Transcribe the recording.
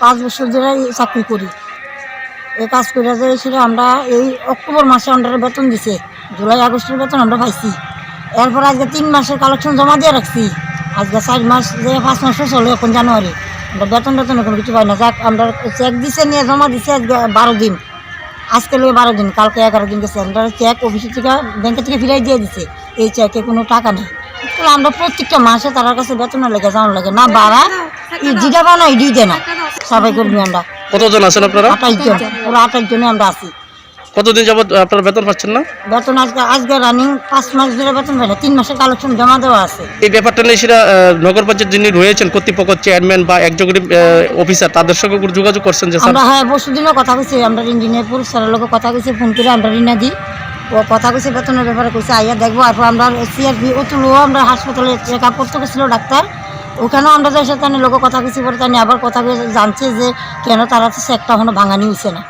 পাঁচ বছর ধরে চাকরি করি। এই কাজ করে যে ছিল আমরা এই অক্টোবর মাসে আমরা বেতন দিছে, জুলাই, আগস্টের বেতন আমরা পাইছি। এরপর আজকে তিন মাসের কালেকশন জমা দিয়ে রাখছি। আজকে চার মাস যে পাঁচ মাসও চলে এখন জানুয়ারি। আমরা বেতন বেতন এখন কিছু পাই না। যাক, আমরা চেক দিছে নিয়ে জমা দিছে আজকে বারো দিন। আজকে লোক বারো দিন, কালকে এগারো দিন গেছে। আমরা চেক অফিসের থেকে ব্যাংকে থেকে ফিরাই দিয়ে দিছে। এই চেকে কোনো টাকা নেই। আমরা প্রত্যেকটা মাসে তার কাছে বেতনের লেগে যাওয়ার লাগে। না বাড়া এই যেটা পাও না এটাই দেয় না সবাই কর্মী আমরা। কতজন আছেন আপনারা? আঠাশ জন। ওরা আঠাশ জনে আমরা আছি। কতদিন যাবত আপনারা বেতন পাচ্ছেন না? বেতন আজকে আজকে রানিং পাঁচ মাস ধরে বেতন পাই না তিন মাসের কালেকশন জমা দেওয়া আছে। এই ব্যাপারটা নিয়ে সেটা নগর পঞ্চায়েত যিনি রয়েছেন কর্তৃপক্ষ চেয়ারম্যান বা এক্সিকিউটিভ অফিসার তাদের সঙ্গে যোগাযোগ করছেন যে আমরা হ্যাঁ পরশু দিনও কথা কইছি আমরা ইঞ্জিনিয়ার পুরুষ স্যারের লোক কথা কইছি ফোন করে আমরা রিনা দিই। ও কথা কইছে বেতনের ব্যাপারে কইছে আইয়া দেখব। আর আমরা সিআরপি অতুলও আমরা হাসপাতালে চেক আপ করতে গেছিল ডাক্তার। ওখানেও আমরা যাই, সেখানে লোক কথা কিছু বলে, তাই আবার কথা জানছে যে কেন তারা তো একটা ভাঙানি হয়েছে না।